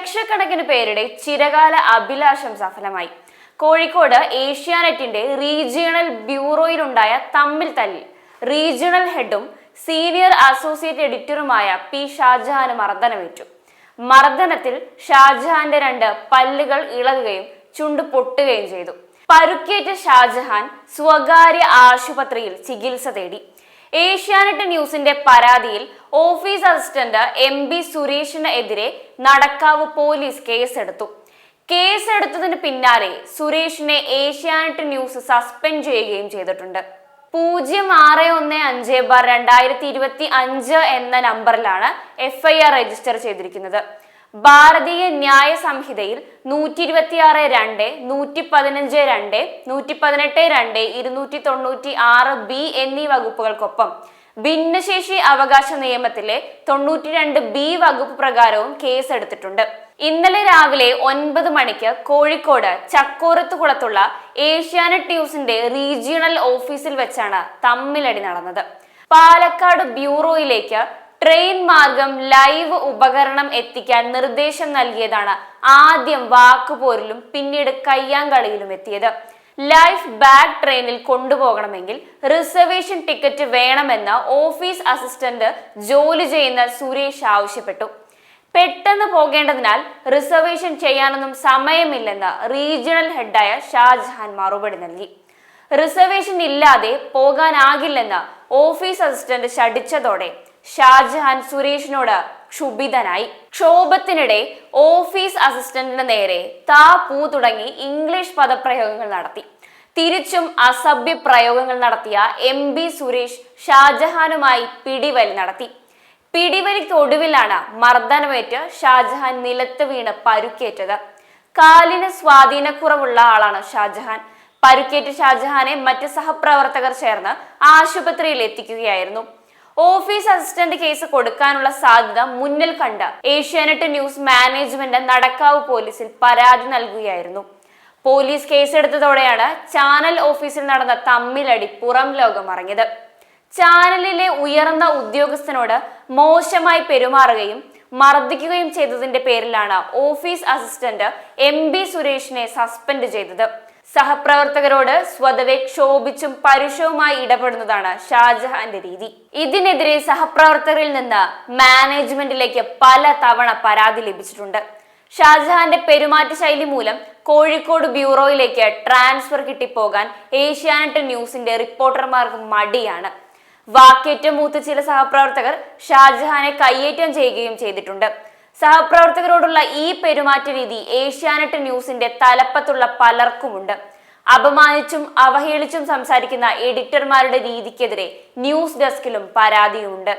ലക്ഷക്കണക്കിന് പേരുടെ ചിരകാല അഭിലാഷം സഫലമായി കോഴിക്കോട് ഏഷ്യാനെറ്റിന്റെ റീജിയണൽ ബ്യൂറോയിലുണ്ടായ തമ്മിൽ തല്ലിൽ. റീജിയണൽ ഹെഡും സീനിയർ അസോസിയേറ്റ് എഡിറ്ററുമായ പി ഷാജഹാന് മർദ്ദനമേറ്റു. മർദ്ദനത്തിൽ ഷാജഹാന്റെ രണ്ട് പല്ലുകൾ ഇളകുകയും ചുണ്ട് പൊട്ടുകയും ചെയ്തു. പരുക്കേറ്റ ഷാജഹാൻ സ്വകാര്യ ആശുപത്രിയിൽ ചികിത്സ തേടി. ഏഷ്യാനെറ്റ് ന്യൂസിന്റെ പരാതിയിൽ ഓഫീസ് അസിസ്റ്റന്റ് എം ബി സുരേഷിന് എതിരെ നടക്കാവ് പോലീസ് കേസെടുത്തു. കേസെടുത്തതിന് പിന്നാലെ സുരേഷിനെ ഏഷ്യാനെറ്റ് ന്യൂസ് സസ്പെൻഡ് ചെയ്യുകയും ചെയ്തിട്ടുണ്ട്. പൂജ്യം ആറ് ഒന്ന് അഞ്ച് ബാർ രണ്ടായിരത്തി ഇരുപത്തി അഞ്ച് എന്ന നമ്പറിലാണ് എഫ്ഐആർ രജിസ്റ്റർ ചെയ്തിരിക്കുന്നത്. ഭാരതീയ ന്യായ സംഹിതയിൽ നൂറ്റി ഇരുപത്തി ആറ് രണ്ട് നൂറ്റി പതിനഞ്ച് രണ്ട് നൂറ്റി പതിനെട്ട് രണ്ട് ഇരുന്നൂറ്റി തൊണ്ണൂറ്റി ആറ് ബി എന്നീ വകുപ്പുകൾക്കൊപ്പം ഭിന്നശേഷി അവകാശ നിയമത്തിലെ തൊണ്ണൂറ്റി രണ്ട് ബി വകുപ്പ് പ്രകാരവും കേസെടുത്തിട്ടുണ്ട്. ഇന്നലെ രാവിലെ ഒൻപത് മണിക്ക് കോഴിക്കോട് ചക്കോരത്തുകുളത്തുള്ള ഏഷ്യാനെറ്റ് ന്യൂസിന്റെ റീജിയണൽ ഓഫീസിൽ വെച്ചാണ് തമ്മിലടി നടന്നത്. പാലക്കാട് ബ്യൂറോയിലേക്ക് ട്രെയിൻ മാർഗം ലൈവ് ഉപകരണം എത്തിക്കാൻ നിർദ്ദേശം നൽകിയതാണ് ആദ്യം വാക്കുപോരിലും പിന്നീട് കയ്യാങ്കളിയിലും എത്തിയത്. ലൈഫ് ബാഗ് ട്രെയിനിൽ കൊണ്ടുപോകണമെങ്കിൽ റിസർവേഷൻ ടിക്കറ്റ് വേണമെന്ന് ഓഫീസ് അസിസ്റ്റന്റ് ജോലി ചെയ്യുന്ന സുരേഷ് ആവശ്യപ്പെട്ടു. പെട്ടെന്ന് പോകേണ്ടതിനാൽ റിസർവേഷൻ ചെയ്യാനൊന്നും സമയമില്ലെന്ന് റീജിയണൽ ഹെഡായ ഷാജഹാൻ മറുപടി നൽകി. റിസർവേഷൻ ഇല്ലാതെ പോകാനാകില്ലെന്ന് ഓഫീസ് അസിസ്റ്റന്റ് ശടിച്ചതോടെ ഷാജഹാൻ സുരേഷിനോട് ക്ഷുഭിതനായി. ക്ഷോഭത്തിനിടെ ഓഫീസ് അസിസ്റ്റന്റിന് നേരെ താ പൂ തുടങ്ങി ഇംഗ്ലീഷ് പദപ്രയോഗങ്ങൾ നടത്തി. തിരിച്ചും അസഭ്യ പ്രയോഗങ്ങൾ നടത്തിയ എം ബി സുരേഷ് ഷാജഹാനുമായി പിടിവലി നടത്തി. പിടിവലിക്കൊടുവിലാണ് മർദ്ദനമേറ്റ് ഷാജഹാൻ നിലത്ത് വീണ് പരുക്കേറ്റത്. കാലിന് സ്വാധീനക്കുറവുള്ള ആളാണ് ഷാജഹാൻ. പരുക്കേറ്റ ഷാജഹാനെ മറ്റ് സഹപ്രവർത്തകർ ചേർന്ന് ആശുപത്രിയിൽ എത്തിക്കുകയായിരുന്നു ഓഫീസ് അസിസ്റ്റന്റ് കേസ് കൊടുക്കാനുള്ള സാധ്യത മുന്നിൽ കണ്ട ഏഷ്യാനെറ്റ് ന്യൂസ് മാനേജ്മെന്റ് നടക്കാവ് പോലീസിൽ പരാതി നൽകുകയായിരുന്നു. പോലീസ് കേസെടുത്തതോടെയാണ് ചാനൽ ഓഫീസിൽ നടന്ന തമ്മിലടി പുറം ലോകം ചാനലിലെ ഉയർന്ന ഉദ്യോഗസ്ഥനോട് മോശമായി പെരുമാറുകയും മർദ്ദിക്കുകയും ചെയ്തതിന്റെ പേരിലാണ് ഓഫീസ് അസിസ്റ്റന്റ് എം ബി സുരേഷിനെ സസ്പെൻഡ് ചെയ്തത്. സഹപ്രവർത്തകരോട് സ്വതവേ ക്ഷോഭിച്ചും പരുഷവുമായി ഇടപെടുന്നതാണ് ഷാജഹാന്റെ രീതി. ഇതിനെതിരെ സഹപ്രവർത്തകരിൽ നിന്ന് മാനേജ്മെന്റിലേക്ക് പല തവണ പരാതി ലഭിച്ചിട്ടുണ്ട്. ഷാജഹാന്റെ പെരുമാറ്റ ശൈലി മൂലം കോഴിക്കോട് ബ്യൂറോയിലേക്ക് ട്രാൻസ്ഫർ കിട്ടിപ്പോകാൻ ഏഷ്യാനെറ്റ് ന്യൂസിന്റെ റിപ്പോർട്ടർമാർക്ക് മടിയാണ്. വാക്കേറ്റം മൂത്ത് ചില സഹപ്രവർത്തകർ ഷാജഹാനെ കയ്യേറ്റം ചെയ്യുകയും ചെയ്തിട്ടുണ്ട്. സഹപ്രവർത്തകരോടുള്ള ഈ പെരുമാറ്റ രീതി ഏഷ്യാനെറ്റ് ന്യൂസിന്റെ തലപ്പത്തുള്ള പലർക്കുമുണ്ട്. അപമാനിച്ചും അവഹേളിച്ചും സംസാരിക്കുന്ന എഡിറ്റർമാരുടെ രീതിക്കെതിരെ ന്യൂസ് ഡെസ്കിലും പരാതിയുണ്ട്